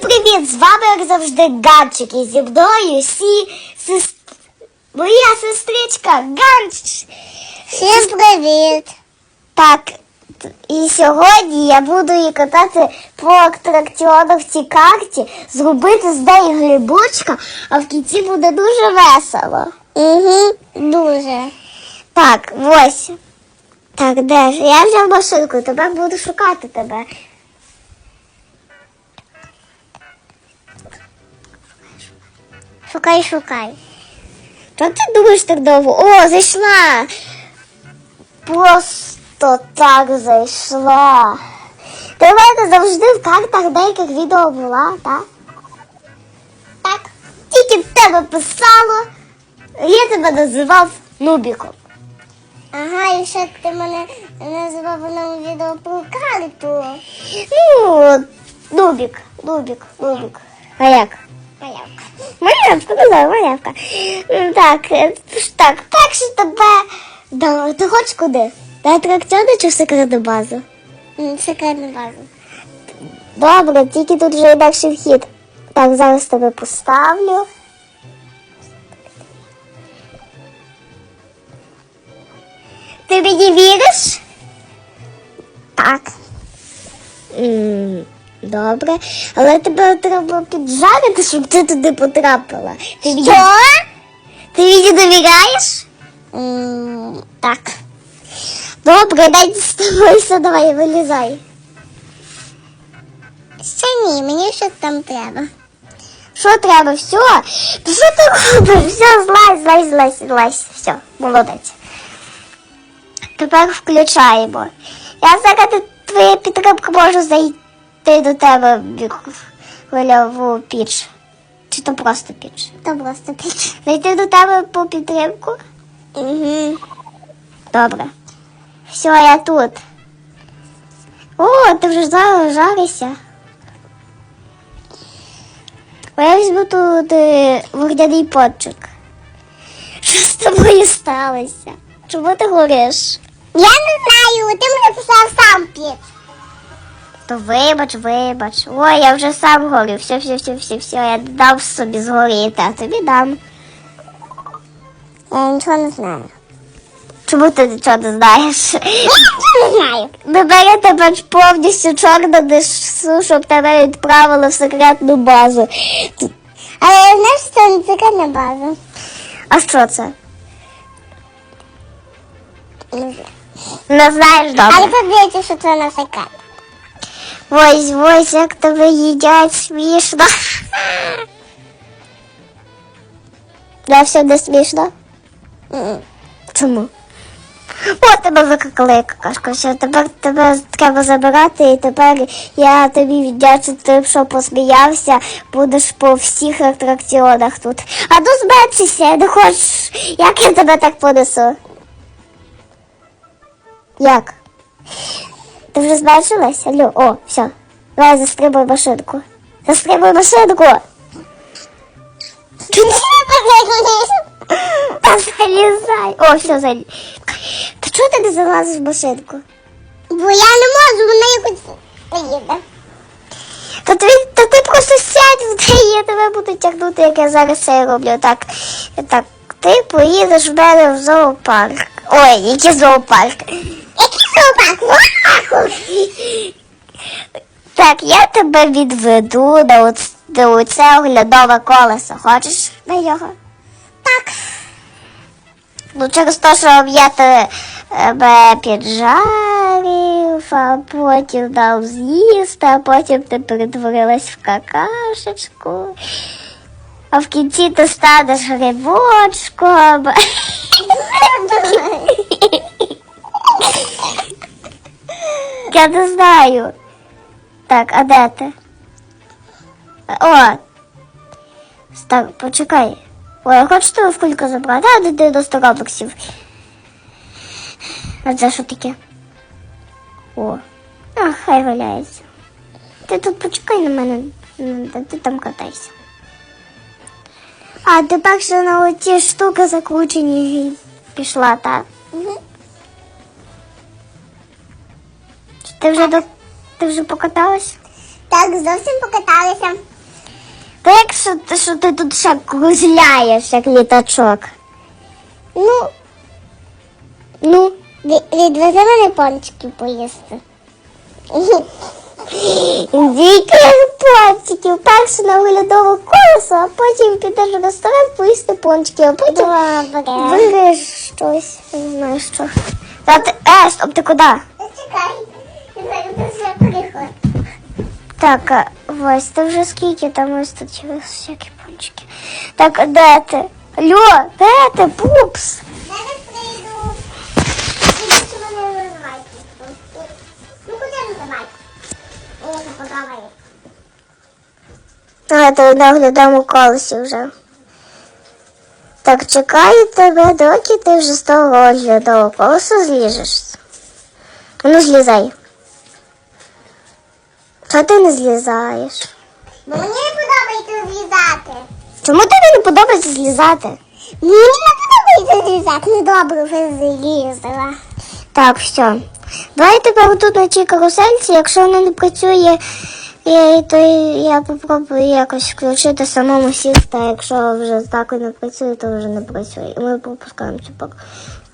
привіт! З вами, як завжди, Ганчик. І зі мною сі... сес... моя сестричка Ганч. Всім привіт! Так, і сьогодні я буду її катати по атракціонах в цій карті, зробити з неї грибочка, а в кінці буде дуже весело. Угу, дуже. Так, ось. Так, де ж? Я взяв машинку, тепер буду шукати тебе. Шукай, шукай. Що ти думаєш так довго? О, зайшла. Просто так зайшла. Ти в мене завжди в картах деяких відео була, так? Так. Тільки в тебе писало. Я тебе називав Нубіком. Ага, і ще ти мене називав одному відео про карту. Ну, Нубік, Нубік, Нубік. А як? Малявка. Малявка, ну да, малявка. Так, е, ж так, перше тебе. Да, ти хочеш куди? На атракціони чи в секретну базу? М, Секретна база. Добре, тільки тут вже інакший вхід. Так, зараз тебе поставлю. Ти мені віриш? Так. М, Добре, але тебе треба піджарити, щоб ти туди потрапила. Ти мені- Ти мені довіряєш? М, Так. Добре, дай діставайся, давай, вилізай. Ще ні, мені ще там треба. Що треба? Все? Та що ти робиш? Все, злазь, злазь, злазь, злазь. Все, молодець. Тепер включаємо. Я зараз твоя підтримка можу зайти До тебе в піч. Чи то просто піч? То просто піч. Зайти до тебе по підтримку? Угу. Добре. Все, я тут. О, ти вже зараз жаришся. А я візьму тут е, вогняний пончик. Що з тобою сталося? Чому ти гориш? Я не знаю, ти мене писав сам. То вибач, вибач. Ой, я вже сам горю. Все, все, все, все, все. Я дав собі згоріти, а тобі дам. Я нічого не знаю. Чому ти нічого не знаєш? Я нічого не знаю. Вибери тебе ж повністю чорно несу, щоб тебе відправили в секретну базу. Але знаєш, що це не секретна база. А що це? Не знаю. Знаєш Але добре. подивіться, що це не секрет. Ось, ось, як тебе їдять смішно. Да, все не смішно. Чому? О, тебе викликала какашка. Все, тепер тебе треба забирати, і тепер я тобі віддячу тим, що посміявся, будеш по всіх атракціонах тут. А ну зменшися, не хочеш. Як я тебе так понесу? Як? Ти вже зменшилась? Алло, о, все. Давай застрибуй машинку. Застрибуй машинку. Та залізай. О, все, заліз. Та чого ти не залазиш в машинку? Бо я не можу, вона якось поїде. Та ти, та ти просто сядь я тебе буду тягнути, як я зараз це роблю. Так, так, ти поїдеш в мене в зоопарк. Ой, який зоопарк. Так, я тебе відведу на, на оце оглядове колесо. Хочеш на його? Так. Ну, через те, що я тебе піджарив, а потім дав з'їсти, а потім ти перетворилась в какашечку. А в кінці ти станеш грибочком. Я не знаю. Так, а де ти? О! Так, почекай. Ой, я хочу в кульку забрати, а де 90 робоксів. А це що таке? О, а хай валяється. Ти тут почекай на мене, ти там катайся. А тепер ще на оці штуки закручені пішла, так? Ти вже до ти вже покаталась? Так, зовсім покаталися. Та якщо ти, що ти тут ще кружляєш, як літачок. Ну, Ну, ві- відвези мене пончиків поїсти. Діти пончиків. Перше на оглядове колесо, а потім підеш в ресторан поїсти пончики, а потім Добре. виграєш щось. Не знаю що. Та ти, е, стоп, ти куди? Чекай. Так, а, ось ти вже скільки там ось тут через всякі пончики. Так, а де ти? Льо, де ти, пупс? Зараз прийду. Мене. Ну, куди? Я не подобає. А, ти на оглядовому колесі вже. Так, чекаю тебе, доки ти вже з того оглядового колеса зліжешся. А Ну, злізай. Чого ти не злізаєш? Бо мені не подобається злізати. Чому тобі не подобається злізати? Мені не подобається злізати. Ну добре, вже злізала. Так, все. Давай тепер тут на цій карусельці, якщо вона не працює, то я попробую якось включити самому сісти, а якщо вже так не працює, то вже не працює. І ми пропускаємо цю,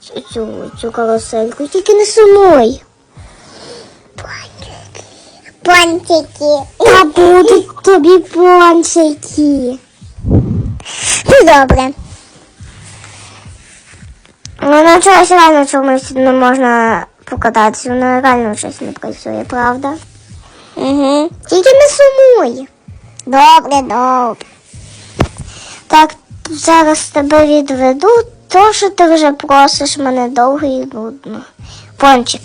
цю, цю, цю карусельку. Тільки не сумуй. Пончики. Та будуть тобі пончики. Ну добре. Ну, на чогось реально чомусь не можна покататися, воно реально щось не працює, правда? Угу. Тільки не сумуй. Добре, добре. Так, зараз тебе відведу, то що ти вже просиш мене довго і нудно. Пончик.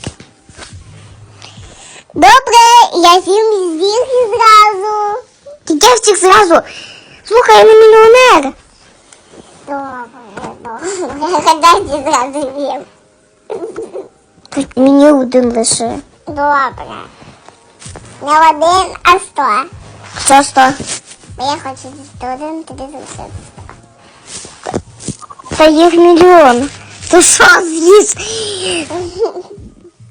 Добре, я з'їм зірки зразу. Тільки втік зразу. Слухай, я не мільйонер. Добре, добре. Гадайте зразу з'їм. Тут мені один лише. Добре. Не один, а сто. Що сто? Бо я хочу з'їсти один, тобі залишити. Та їх мільйон. Ти що з'їс?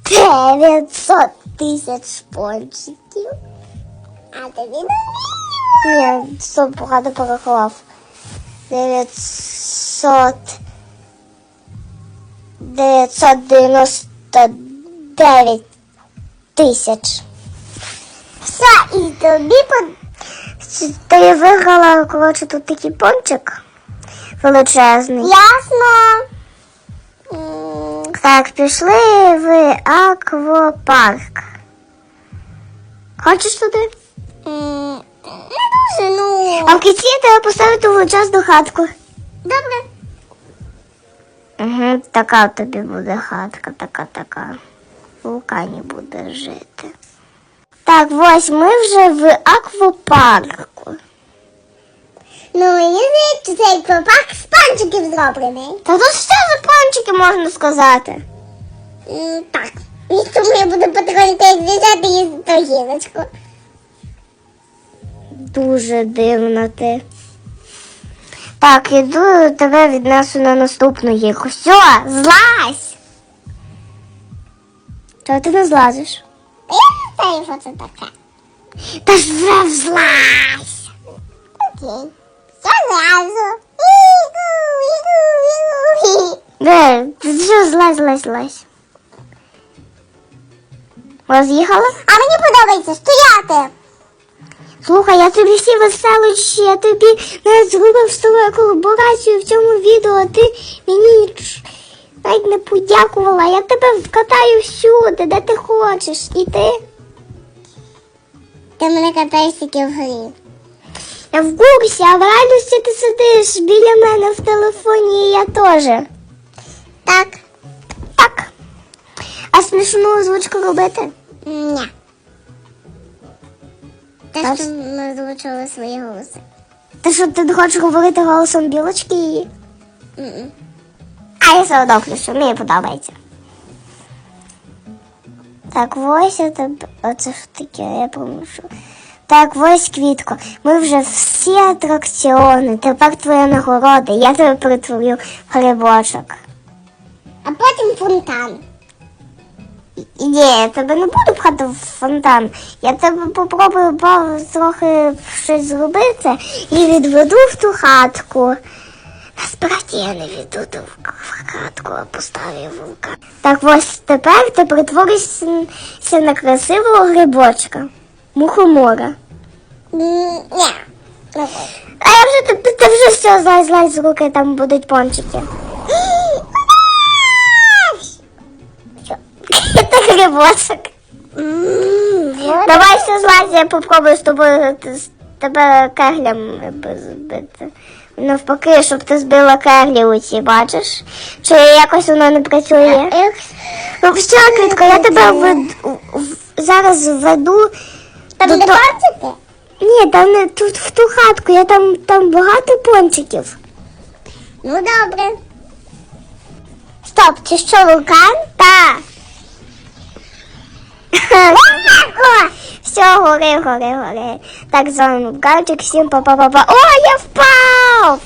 900 Тисяч пончиків. А тобі не Ні, стоп, погано порахував. 900... 999 тисяч. Все, і тобі. Ти виграла, коротше, тут такий пончик величезний. Ясно. Так, пішли в аквапарк. Хочеш туди? м, Не дуже, ну. А в кінці треба поставити величезну хатку. Добре. Угу, така тобі буде хатка, така, така. В вулкані буде жити. Так, ось ми вже в аквапарку. Ну, мені здається, цей копак з панчиків зроблений. Та тут все за пончики можна сказати. М, Так. І тому я буду потихоньку з'їжджати їсти гілочку. Дуже дивно ти. Так, іду тебе віднесу на наступну гірку. Все, злазь! Чого ти не злазиш? Я не знаю, що це таке. Та ж вже злазь! Окей. Зразу. Де, ти все, злазь, злазь, злазь. Роз'їхала? А мені подобається стояти. Слухай, я тобі всі веселощі, я тобі навіть зробив з тобою колаборацію в цьому відео, а ти мені навіть не подякувала. Я тебе вкатаю всюди, де ти хочеш. І ти? Ти мене катаєш тільки вгорі. Я в курсі, а в реальності ти сидиш біля мене в телефоні, і я теж. Так. Так. Смішну озвучку робити? Ні. Те, що ми озвучили свої голоси. Ти що ти хочеш говорити голосом білочки? М-м. А я все одно включу, мені подобається. Так, ось це, оце ж таке, я помушу. Так, ось квітко. Ми вже всі атракціони. Тепер твоя нагорода. Я тебе перетворю в грибочок. А потім фонтан. Ні, я тебе не буду пхати в фонтан. Я тебе попробую трохи щось зробити і відведу в ту хатку. Насправді я не відведу в в хатку, а поставлю вулкан. Так ось тепер ти перетворишся на красивого грибочка. Мухомора. Ні. Не. А я вже ти, ти вже все злазь, злазь з руки, там будуть пончики. Вот. Давай все злазь, я попробую з тобою з тебе кеглям збити. Навпаки, щоб ти збила кеглі оці, бачиш? Чи якось воно не працює? Ну все, квітко, я тебе вед... зараз веду. Там до не бачите? Ні, там не тут в ту хатку, я там, там багато пончиків. Ну добре. Стоп, це що вулкан? Так. Все, гори, гори, гори. Так, з в вулканчик, всім па-па-па-па. О, я впав!